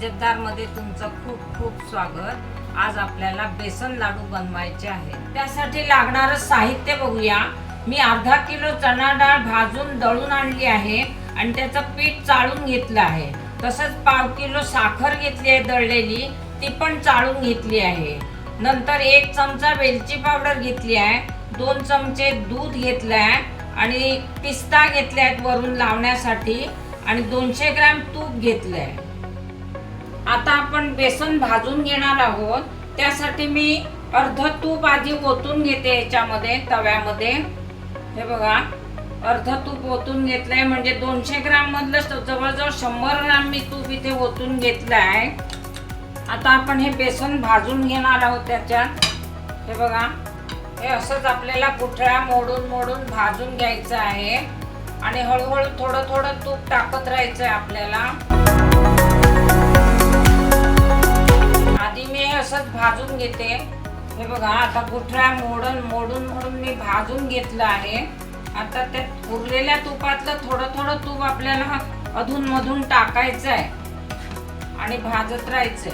मध्ये तुमचं खूप खूप स्वागत. आज आपल्याला बेसन लाडू बनवायचे आहेत त्यासाठी लागणारं साहित्य बघूया. मी अर्धा किलो चणा डाळ भाजून दळून आणली आहे आणि त्याचं पीठ चाळून घेतलं आहे. तसंच पाव किलो साखर घेतली आहे दळलेली. ती पण चाळून घेतली आहे. नंतर एक चमचा वेलची पावडर घेतली आहे. दोन चमचे दूध घेतलं आहे आणि पिस्ता घेतल्या आहेत वरून लावण्यासाठी. आणि दोनशे ग्रॅम तूप घेतलं आहे आता आपण बेसन भाजून घेणार आहोत. त्यासाठी मी अर्ध तूप आधी ओतून घेते याच्यामध्ये तव्यामध्ये. हे बघा अर्ध तूप ओतून घेतलंय. म्हणजे दोनशे ग्राम मधलं जवळजवळ शंभर ग्राम मी तूप इथे ओतून घेतलं आहे आता आपण हे बेसन भाजून घेणार आहोत त्याच्यात. हे बघा हे असंच आपल्याला गुठळ्या मोडून मोडून भाजून घ्यायचं आहे. आणि हळूहळू थोडं थोडं तूप टाकत राहायचं आहे आपल्याला. भाजून हे बघा आता गुठळ्या मोडून मोडून मोडून मी भाजून घेतलं आहे. आता त्या उरलेल्या तुपातलं थोडं थोडं तूप आपल्याला अधून मधून टाकायचं आहे आणि भाजत राहायचंय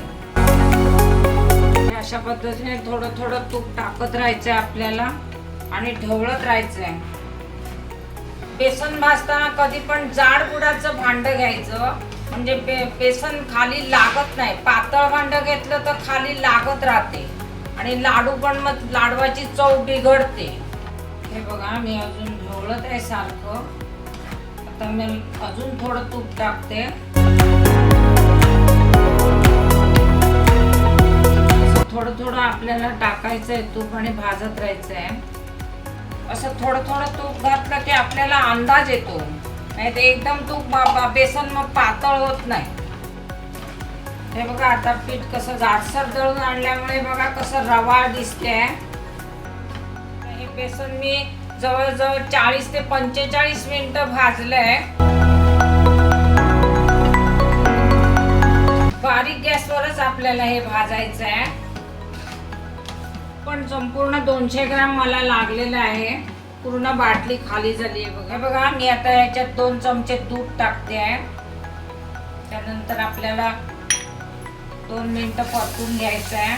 अशा पद्धतीने थोडं थोडं तूप टाकत राहायचंय आपल्याला आणि ढवळत राहायचंय बेसन भाजताना कधी पण जाड बुडाचं भांड घ्यायचं. म्हणजे बेसन खाली लागत नाही. पातळ भांड घेतलं तर खाली लागत राहते. आणि लाडू पण मग लाडवाची चव बिघडते. हे बघा मी अजून ढवळत आहे सारखं. आता मी अजून थोडं तूप टाकते. असं थोडं थोडं आपल्याला टाकायचं आहे तूप आणि भाजत राहायचं आहे. असं थोडं थोडं तूप घातलं की आपल्याला अंदाज येतो. नाही तर एकदम तूप बा- बेसन मग पातळ होत नाही. हे बघा आता पीठ कसं जाडसर दळून आणल्यामुळे बघा कसं रवाळ दिसते. हे बेसन मी जवळजवळ चाळीस ते पंचेचाळीस मिनिटं भाजलंय. बारीक गॅसवरच आपल्याला हे भाजायचं आहे पण संपूर्ण दोनशे ग्राम मला लागलेलं आहे. पूर्ण बाटली खाली झाली आहे. बघा हे बघा मी आता याच्यात दोन चमचे दूध टाकते आहे. त्यानंतर आपल्याला दोन मिनटं परतून घ्यायचं आहे.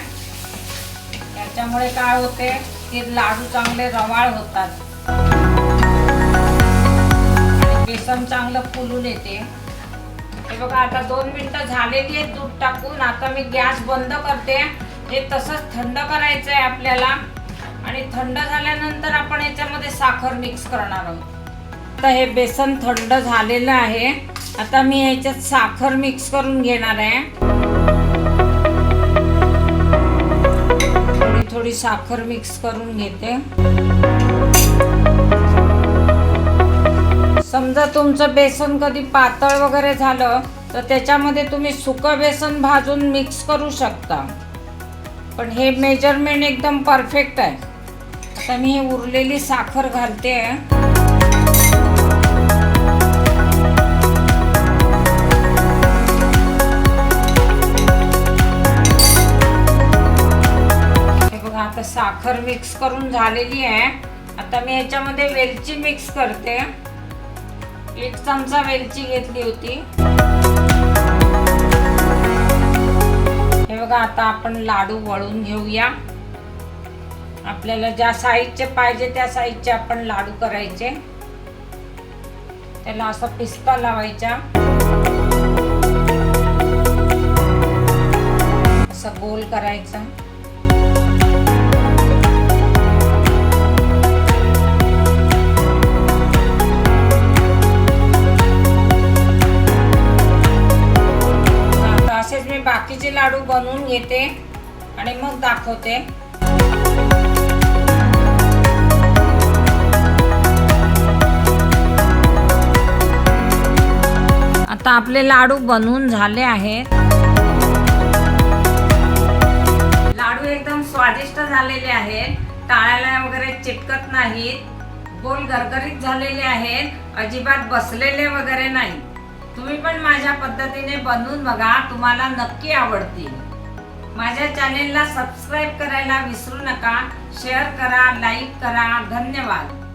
याच्यामुळे काय होते की लाडू चांगले रवाळ होतात. बेसन चांगलं फुलून येते. हे बघा आता दोन मिनटं झालेली आहेत दूध टाकून. आता मी गॅस बंद करते. हे तसंच थंड करायचं आहे आपल्याला. आणि थंड झाल्यानंतर आपण याच्यामध्ये साखर मिक्स करणार आहोत. आता हे बेसन थंड झालेलं आहे. आता मी याच्यात साखर मिक्स करून घेणार आहे. थोडी थोडी साखर मिक्स करून घेते. समजा तुमचं बेसन कधी पातळ वगैरे झालं तर त्याच्यामध्ये तुम्ही सुकं बेसन भाजून मिक्स करू शकता. पण हे मेजरमेंट एकदम परफेक्ट आहे. आता मी हे उरलेली साखर घालते. हे बघा आता साखर मिक्स करून झालेली आहे. आता मी याच्यामध्ये वेलची मिक्स करते. एक चमचा वेलची घेतली होती. हे बघा आता आपण लाडू वळून घेऊया. आपल्याला ज्या साईजचे पाहिजे त्या साईजचे आपण लाडू करायचे. त्याला असं पिस्ता लावायचा. असं गोल करायचा. असेच मी बाकीचे लाडू बनवून घेते आणि मग दाखवते. आता आपले लाडू बनवून झाले आहेत. लाडू एकदम स्वादिष्ट झालेले आहेत. टाळ्याला वगैरे चिटकत नाहीत. गोल गरगरीत झालेले आहेत. अजिबात बसलेले वगैरे नाही. तुम्ही पण माझ्या पद्धतीने बनवून बघा. तुम्हाला नक्की आवडतील. माझ्या चॅनेलला सबस्क्राईब करायला विसरू नका. शेअर करा लाईक करा. धन्यवाद.